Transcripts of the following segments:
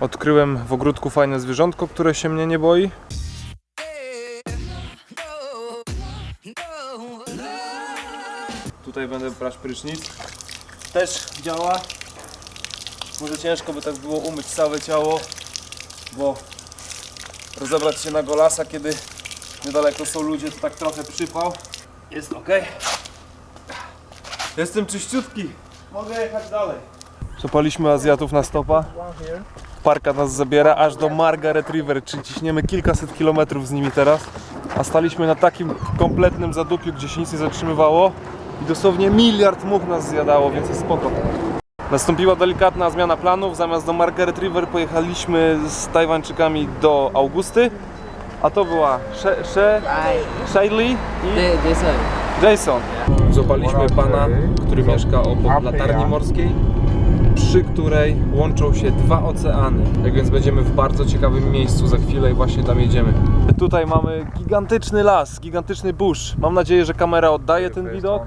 Odkryłem w ogródku fajne zwierzątko, które się mnie nie boi. Tutaj będę brać prysznic. Też działa. Może ciężko by tak było umyć całe ciało, bo rozebrać się na golasa, kiedy niedaleko są ludzie, to tak trochę przypał. Jest ok. Jestem czyściutki. Mogę jechać dalej. Przepaliśmy Azjatów na stopa. Parka nas zabiera aż do Margaret River, czyli ciśniemy kilkaset kilometrów z nimi teraz. A staliśmy na takim kompletnym zadupiu, gdzie się nic nie zatrzymywało i dosłownie miliard much nas zjadało, więc jest spoko. Nastąpiła delikatna zmiana planów. Zamiast do Margaret River pojechaliśmy z Tajwańczykami do Augusty. A to była She- She- Shailey i. Jason. Złapaliśmy pana, który mieszka obok latarni morskiej, przy której łączą się dwa oceany. Tak więc będziemy w bardzo ciekawym miejscu za chwilę i właśnie tam jedziemy. Tutaj mamy gigantyczny las, gigantyczny bush. Mam nadzieję, że kamera oddaje ten widok.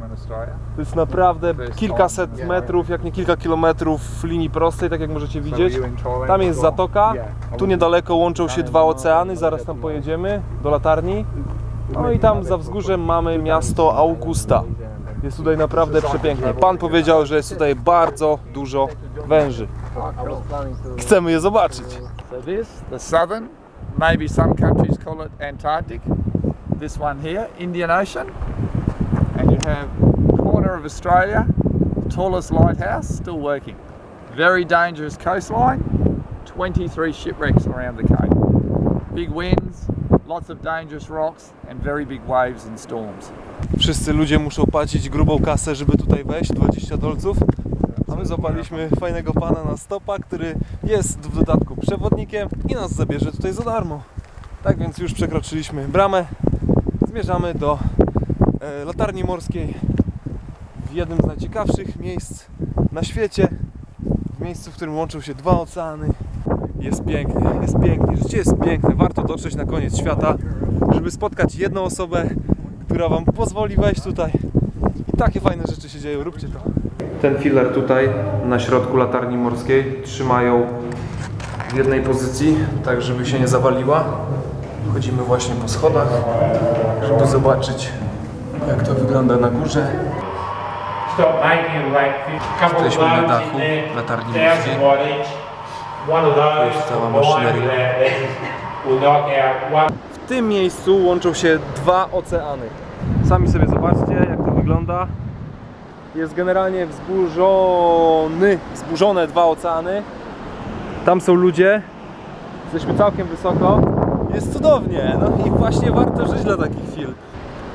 To jest naprawdę kilkaset metrów, jak nie kilka kilometrów linii prostej, tak jak możecie widzieć. Tam jest zatoka, tu niedaleko łączą się dwa oceany, zaraz tam pojedziemy do latarni. No i tam za wzgórzem mamy miasto Augusta. Jest tutaj naprawdę przepięknie. Pan powiedział, że jest tutaj bardzo dużo węży. Chcemy je zobaczyć. This, the southern, maybe some countries call it Antarctic. This one here, Indian Ocean. And you have corner of Australia, tallest lighthouse, still working. Very dangerous coastline, 23 shipwrecks around the cape. Big winds, lots of dangerous rocks and very big waves and storms. Wszyscy ludzie muszą płacić grubą kasę, żeby tutaj wejść, 20 dolców. A my złapaliśmy fajnego pana na stopa, który jest w dodatku przewodnikiem i nas zabierze tutaj za darmo. Tak więc już przekroczyliśmy bramę. Zmierzamy do e, latarni morskiej w jednym z najciekawszych miejsc na świecie. W miejscu, w którym łączą się dwa oceany. Jest pięknie, jest pięknie, życie jest piękne. Warto dotrzeć na koniec świata, żeby spotkać jedną osobę, która Wam pozwoli wejść tutaj. I takie fajne rzeczy się dzieją, róbcie to. Ten filar tutaj na środku latarni morskiej trzymają w jednej pozycji, tak żeby się nie zawaliła. Chodzimy właśnie po schodach, żeby zobaczyć jak to wygląda na górze. Jesteśmy na dachu latarni morskiej. those jest cała maszyneria. W tym miejscu łączą się dwa oceany. Sami sobie zobaczcie, jak to wygląda. Jest generalnie wzburzony, wzburzone dwa oceany. Tam są ludzie. Jesteśmy całkiem wysoko. Jest cudownie. No i właśnie warto żyć dla takich chwil.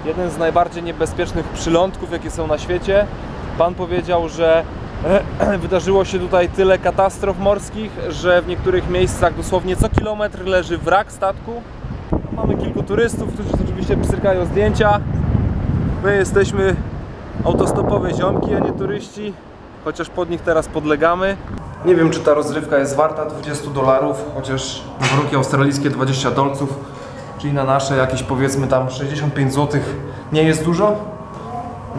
Jeden z najbardziej niebezpiecznych przylądków, jakie są na świecie. Pan powiedział, że wydarzyło się tutaj tyle katastrof morskich, że w niektórych miejscach dosłownie co kilometr leży wrak statku. Mamy kilku turystów, którzy oczywiście pstrykają zdjęcia. My jesteśmy autostopowe ziomki, a nie turyści, chociaż pod nich teraz podlegamy. Nie wiem, czy ta rozrywka jest warta 20 dolarów, chociaż warunki australijskie 20 dolców, czyli na nasze jakieś powiedzmy tam 65 zł nie jest dużo.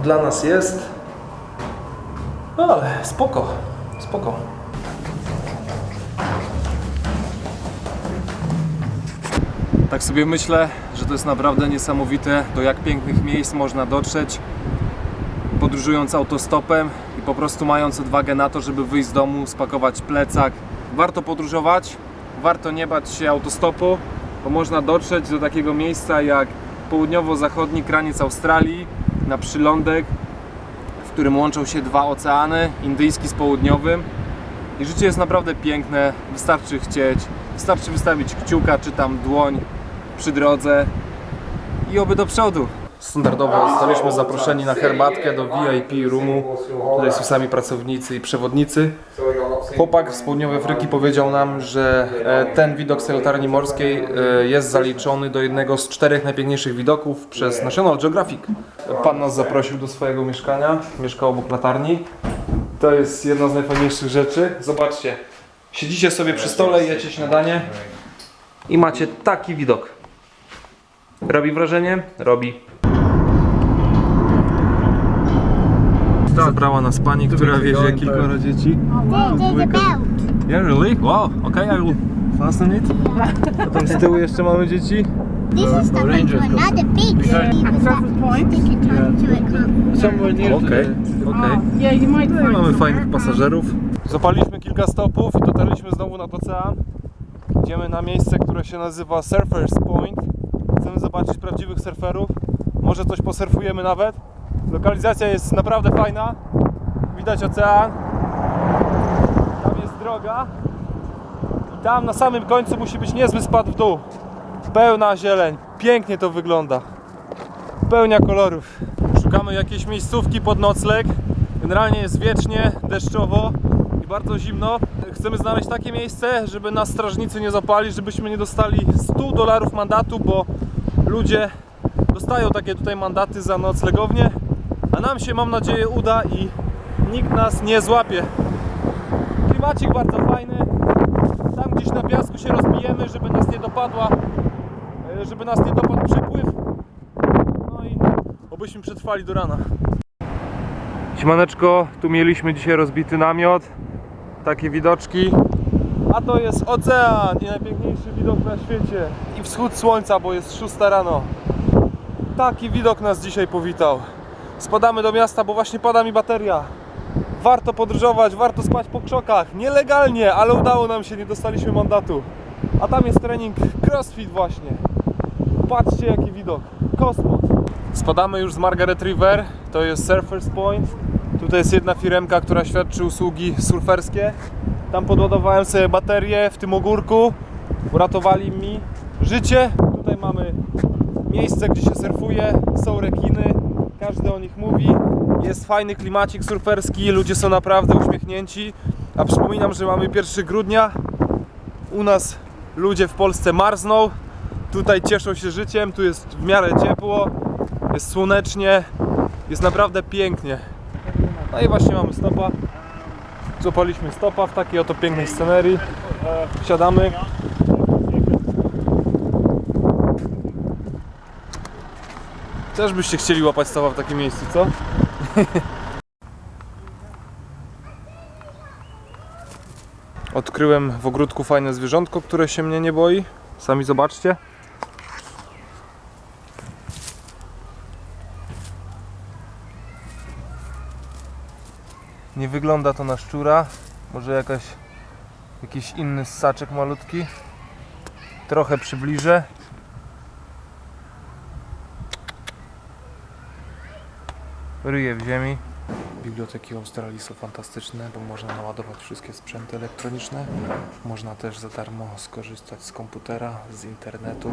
Dla nas jest. No ale spoko, spoko. Tak sobie myślę, że to jest naprawdę niesamowite, do jak pięknych miejsc można dotrzeć, podróżując autostopem i po prostu mając odwagę na to, żeby wyjść z domu, spakować plecak. Warto podróżować, warto nie bać się autostopu, bo można dotrzeć do takiego miejsca jak południowo-zachodni kraniec Australii, na przylądek, w którym łączą się dwa oceany, indyjski z południowym. I życie jest naprawdę piękne, wystarczy chcieć, wystarczy wystawić kciuka czy tam dłoń przy drodze i oby do przodu. Standardowo zostaliśmy zaproszeni na herbatkę do VIP roomu. Tutaj są sami pracownicy i przewodnicy. Chłopak z południowej Afryki powiedział nam, że e, ten widok z latarni morskiej e, jest zaliczony do jednego z czterech najpiękniejszych widoków przez National Geographic. Pan nas zaprosił do swojego mieszkania, mieszka obok latarni. To jest jedna z najfajniejszych rzeczy. Zobaczcie, siedzicie sobie przy stole, jecie śniadanie i macie taki widok. Robi wrażenie? Robi. Zabrała nas pani, która wiezie kilkoro dzieci. Yeah, really? Wow, okay, I will fasten it. A tam z tyłu jeszcze mamy dzieci. This is the way to another beach. Surface point. Stick your tongue to it, can't Somewhere near Okej, the... okej. Yeah, you might No i find mamy fajnych pasażerów. Zapaliśmy kilka stopów i dotarliśmy znowu nad ocean. Idziemy na miejsce, które się nazywa Surfers Point. Zobaczyć prawdziwych surferów. Może coś posurfujemy nawet. Lokalizacja jest naprawdę fajna. Widać ocean. Tam jest droga. I tam na samym końcu musi być niezły spad w dół. Pełna zieleń. Pięknie to wygląda. Pełnia kolorów. Szukamy jakiejś miejscówki pod nocleg. Generalnie jest wiecznie, deszczowo i bardzo zimno. Chcemy znaleźć takie miejsce, żeby nas strażnicy nie zapali, żebyśmy nie dostali 100 dolarów mandatu, bo ludzie dostają takie tutaj mandaty za noclegownię, a nam się mam nadzieję uda i nikt nas nie złapie. Klimacik bardzo fajny. Tam gdzieś na piasku się rozbijemy, żeby nas nie dopadła, e, żeby nas nie dopadł przypływ. No i obyśmy przetrwali do rana. Siemaneczko, tu mieliśmy dzisiaj rozbity namiot. Takie widoczki. A to jest ocean i najpiękniejszy widok na świecie. I wschód słońca, bo jest 6 rano. Taki widok nas dzisiaj powitał. Spadamy do miasta, bo właśnie pada mi bateria. Warto podróżować, warto spać po krzokach. Nielegalnie, ale udało nam się, nie dostaliśmy mandatu. A tam jest trening crossfit właśnie. Patrzcie jaki widok. Kosmos. Spadamy już z Margaret River, to jest Surfers Point. Tutaj jest jedna firemka, która świadczy usługi surferskie. Tam podładowałem sobie baterię w tym ogórku. Uratowali mi życie. Tutaj mamy miejsce, gdzie się surfuje. Są rekiny, każdy o nich mówi. Jest fajny klimacik surferski, ludzie są naprawdę uśmiechnięci. A przypominam, że mamy 1 grudnia. U nas ludzie w Polsce marzną. Tutaj cieszą się życiem, tu jest w miarę ciepło, jest słonecznie, jest naprawdę pięknie. No i właśnie mamy stopa. Złapaliśmy stopa w takiej oto pięknej scenerii. Siadamy. Też byście chcieli łapać stopa w takim miejscu, co? Odkryłem w ogródku fajne zwierzątko, które się mnie nie boi. Sami zobaczcie. Nie wygląda to na szczura. Może jakaś, jakiś inny ssaczek malutki. Trochę przybliżę. Ryje w ziemi. Biblioteki Australii są fantastyczne, bo można naładować wszystkie sprzęty elektroniczne. Można też za darmo skorzystać z komputera, z internetu.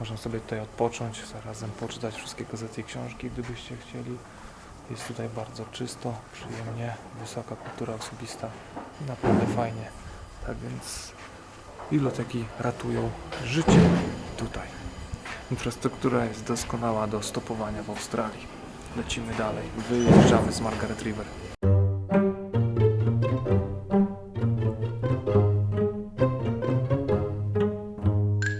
Można sobie tutaj odpocząć, zarazem poczytać wszystkie gazety i książki, gdybyście chcieli. Jest tutaj bardzo czysto, przyjemnie, wysoka kultura osobista naprawdę fajnie. Tak więc biblioteki ratują życie tutaj. Infrastruktura jest doskonała do stopowania w Australii. Lecimy dalej. Wyjeżdżamy z Margaret River.